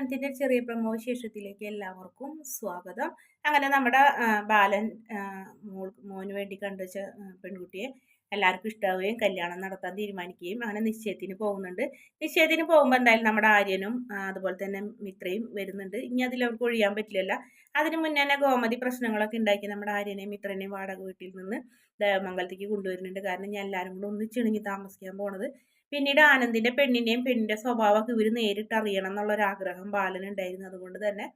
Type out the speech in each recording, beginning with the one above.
ആനന്ദിന്റെ ചെറിയ പ്രമോ ശേഷത്തിലേക്ക് എല്ലാവർക്കും സ്വാഗതം. അങ്ങനെ നമ്മുടെ ബാലൻ മോന് വേണ്ടി കണ്ടുവച്ച പെൺകുട്ടിയെ എല്ലാവർക്കും ഇഷ്ടമാവുകയും കല്യാണം നടത്താൻ തീരുമാനിക്കുകയും അങ്ങനെ നിശ്ചയത്തിന് പോകുന്നുണ്ട്. നിശ്ചയത്തിന് പോകുമ്പോൾ എന്തായാലും നമ്മുടെ ആര്യനും അതുപോലെ തന്നെ മിത്രയും വരുന്നുണ്ട്. ഇനി അതിൽ അവർക്ക് ഒഴിയാൻ പറ്റില്ലല്ല. അതിന് മുന്നേ തന്നെ ഗോമതി പ്രശ്നങ്ങളൊക്കെ ഉണ്ടാക്കി നമ്മുടെ ആര്യനെയും മിത്രനെയും വാടക വീട്ടിൽ നിന്ന് ദേവമംഗലത്തേക്ക് കൊണ്ടുവരുന്നുണ്ട്. കാരണം ഞാൻ എല്ലാവരും കൂടെ ഒന്നിച്ചിണങ്ങി താമസിക്കാൻ പോണത്. പിന്നീട് ആനന്ദിന്റെ പെണ്ണിനെയും പെണ്ണിന്റെ സ്വഭാവമൊക്കെ ഇവർ നേരിട്ട് അറിയണം എന്നുള്ളൊരാഗ്രഹം ബാലനുണ്ടായിരുന്നു. അതുകൊണ്ട് തന്നെ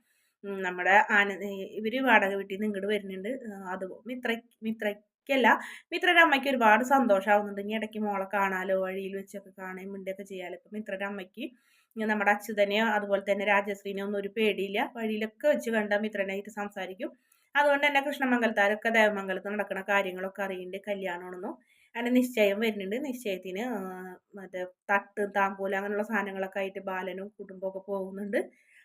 നമ്മുടെ ആന ഇവർ വാടക വീട്ടിൽ നിന്ന് ഇങ്ങോട്ട് വരുന്നുണ്ട് അത് മിത്ര മിത്രയ്ക്കല്ല മിത്രയുടെ അമ്മയ്ക്ക് ഒരുപാട് സന്തോഷമാവുന്നുണ്ട് ഇനി ഇടയ്ക്ക് മോളെ കാണാലോ വഴിയിൽ വെച്ചൊക്കെ കാണുകയും മിണ്ടൊക്കെ ചെയ്യാലോ. ഇപ്പം മിത്രയുടെ അമ്മയ്ക്ക് നമ്മുടെ അച്യുതനെയോ അതുപോലെ തന്നെ രാജശ്രീനെയോ ഒന്നും ഒരു പേടിയില്ല. വഴിയിലൊക്കെ വെച്ച് കണ്ട മിത്രനായിട്ട് സംസാരിക്കും. അതുകൊണ്ട് തന്നെ കൃഷ്ണമംഗലത്താരൊക്കെ ദേവമംഗലത്ത് നടക്കുന്ന കാര്യങ്ങളൊക്കെ അറിയുന്നുണ്ട്. കല്യാണമാണെന്നും അങ്ങനെ നിശ്ചയം വരുന്നുണ്ട്. നിശ്ചയത്തിന് മറ്റേ തട്ട് താമ്പൂല അങ്ങനെയുള്ള സാധനങ്ങളൊക്കെ ആയിട്ട് ബാലനും കുടുംബമൊക്കെ പോകുന്നുണ്ട്.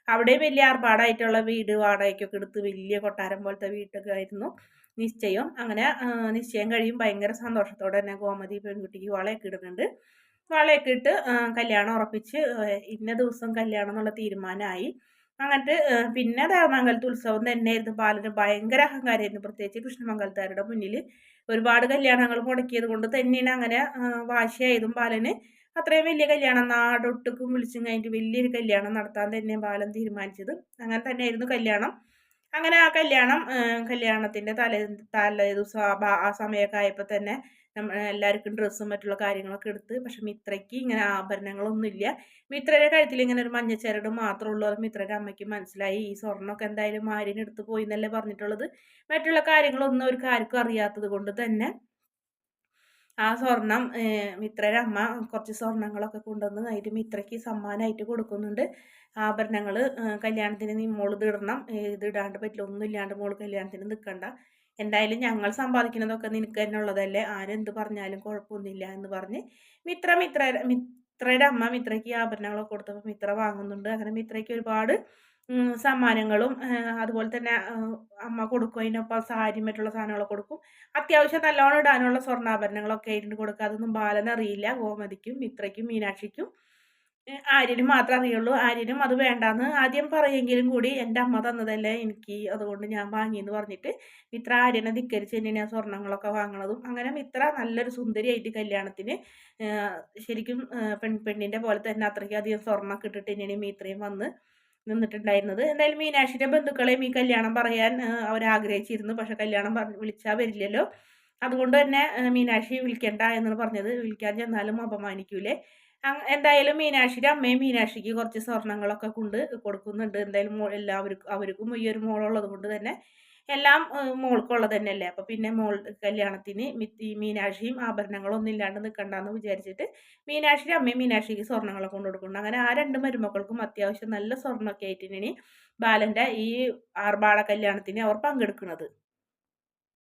അവിടെ വലിയ ആർഭാടായിട്ടുള്ള വീട് വാടകയ്ക്കൊക്കെ എടുത്ത് വലിയ കൊട്ടാരം പോലത്തെ വീട്ടൊക്കെ ആയിരുന്നു. നിശ്ചയം അങ്ങനെ നിശ്ചയം കഴിയും. ഭയങ്കര സന്തോഷത്തോടെ തന്നെ ഗോമതി പെൺകുട്ടിക്ക് വളയൊക്കെ ഇടുന്നുണ്ട്. വളയൊക്കെ ഇട്ട് കല്യാണം ഉറപ്പിച്ച് ഇന്ന ദിവസം കല്യാണം എന്നുള്ള തീരുമാനമായി. അങ്ങനത്തെ പിന്നെ ദേവമംഗലത്ത് ഉത്സവം തന്നെയായിരുന്നു. ബാലന് ഭയങ്കര അഹങ്കാരമായിരുന്നു. പ്രത്യേകിച്ച് കൃഷ്ണമംഗലത്താരുടെ മുന്നിൽ ഒരുപാട് കല്യാണങ്ങൾ മുടക്കിയത് കൊണ്ട് തന്നെയാണ് അങ്ങനെ വാശിയായതും ബാലന് അത്രയും വലിയ കല്യാണം നാടൊട്ടുക്കും വിളിച്ചും കഴിഞ്ഞിട്ട് വലിയൊരു കല്യാണം നടത്താൻ തന്നെ ബാലൻ തീരുമാനിച്ചത്. അങ്ങനെ തന്നെയായിരുന്നു കല്യാണം. അങ്ങനെ ആ കല്യാണം കല്യാണത്തിന്റെ തലേ തലേ ദിവസം ആ സമയമൊക്കെ ആയപ്പോൾ തന്നെ എല്ലാവർക്കും ഡ്രസ്സും മറ്റുള്ള കാര്യങ്ങളൊക്കെ എടുത്ത്. പക്ഷെ മിത്രയ്ക്ക് ഇങ്ങനെ ആഭരണങ്ങളൊന്നുമില്ല. മിത്രയുടെ കഴുത്തിൽ ഇങ്ങനെ ഒരു മഞ്ഞച്ചരട് മാത്രമേ ഉള്ളൂ. അത് മിത്രയുടെ അമ്മയ്ക്ക് മനസ്സിലായി. ഈ സ്വർണമൊക്കെ എന്തായാലും മാരിന് എടുത്ത് പോയി എന്നല്ലേ പറഞ്ഞിട്ടുള്ളത്. മറ്റുള്ള കാര്യങ്ങളൊന്നും അവർക്ക് ആർക്കും അറിയാത്തത് കൊണ്ട് തന്നെ ആ സ്വർണം മിത്രയുടെ അമ്മ കുറച്ച് സ്വർണങ്ങളൊക്കെ കൊണ്ടുവന്ന് അതിന്റെ മിത്രയ്ക്ക് സമ്മാനമായിട്ട് കൊടുക്കുന്നുണ്ട്. ആഭരണങ്ങൾ കല്യാണത്തിന് നീ മോൾ ഇതിടണം ഇതിടാണ്ട് പറ്റില്ല ഒന്നും ഇല്ലാണ്ട് മോൾ കല്യാണത്തിന് നിൽക്കണ്ട എന്തായാലും ഞങ്ങൾ സമ്പാദിക്കുന്നതൊക്കെ നിനക്ക് തന്നെ ഉള്ളതല്ലേ? ആരെന്ത് പറഞ്ഞാലും കുഴപ്പമൊന്നുമില്ല എന്ന് പറഞ്ഞ് മിത്ര മിത്ര മിത്രയുടെ അമ്മ മിത്രയ്ക്ക് ആഭരണങ്ങളൊക്കെ കൊടുത്തപ്പോൾ മിത്ര വാങ്ങുന്നുണ്ട്. അങ്ങനെ മിത്രയ്ക്ക് ഒരുപാട് സമ്മാനങ്ങളും അതുപോലെ തന്നെ അമ്മ കൊടുക്കും. അതിനൊപ്പം സാരി മറ്റുള്ള സാധനങ്ങളൊക്കെ കൊടുക്കും. അത്യാവശ്യം നല്ലോണം ഇടാനുള്ള സ്വർണാഭരണങ്ങളൊക്കെ ആയിട്ട് കൊടുക്കുക. അതൊന്നും ബാലനറിയില്ല ഗോമതിക്കും മിത്രയ്ക്കും മീനാക്ഷിക്കും. ആര്യനും മാത്രമേ അറിയുള്ളൂ. ആര്യനും അത് വേണ്ടാന്ന് ആദ്യം പറയെങ്കിലും കൂടി എന്റെ അമ്മ തന്നതല്ലേ എനിക്ക് അതുകൊണ്ട് ഞാൻ വാങ്ങിയെന്ന് പറഞ്ഞിട്ട് മിത്ര ആര്യനെ ധിക്കരിച്ച് തന്നെയാണ് സ്വർണങ്ങളൊക്കെ വാങ്ങണതും. അങ്ങനെ മിത്ര നല്ലൊരു സുന്ദരിയായിട്ട് കല്യാണത്തിന് ശരിക്കും പെൺ പെണ്ണിന്റെ പോലെ തന്നെ അത്രയ്ക്ക് അധികം സ്വർണമൊക്കെ ഇട്ടിട്ട് തന്നെയാണ് മിത്രയും വന്ന് നിന്നിട്ടുണ്ടായിരുന്നത്. എന്തായാലും മീനാക്ഷിയുടെ ബന്ധുക്കളെയും ഈ കല്യാണം പറയാൻ അവരാഗ്രഹിച്ചിരുന്നു പക്ഷെ കല്യാണം വിളിച്ചാൽ വരില്ലല്ലോ. അതുകൊണ്ട് തന്നെ മീനാക്ഷി വിളിക്കണ്ട എന്നാണ് പറഞ്ഞത്. വിളിക്കാൻ ചെന്നാലും അപമാനിക്കൂലേ. എന്തായാലും മീനാക്ഷിയുടെ അമ്മയും മീനാക്ഷിക്ക് കുറച്ച് സ്വർണങ്ങളൊക്കെ കൊണ്ട് കൊടുക്കുന്നുണ്ട്. എന്തായാലും എല്ലാവർക്കും അവർക്കും ഈ ഒരു മോളുള്ളത് കൊണ്ട് തന്നെ. എല്ലാം മോൾക്കുള്ളത് തന്നെയല്ലേ? അപ്പോൾ പിന്നെ മോൾ കല്യാണത്തിന് ഈ മീനാക്ഷിയും ആഭരണങ്ങളൊന്നും ഇല്ലാണ്ട് നിൽക്കണ്ടെന്ന് വിചാരിച്ചിട്ട് മീനാക്ഷിയുടെ അമ്മയും മീനാക്ഷിക്ക് സ്വർണങ്ങളൊക്കെ കൊണ്ട് കൊടുക്കുന്നുണ്ട്. അങ്ങനെ ആ രണ്ട് മരുമക്കൾക്കും അത്യാവശ്യം നല്ല സ്വർണമൊക്കെ ആയിട്ടിനി ബാലന്റെ ഈ ആർഭാട കല്യാണത്തിന് അവർ പങ്കെടുക്കുന്നത്.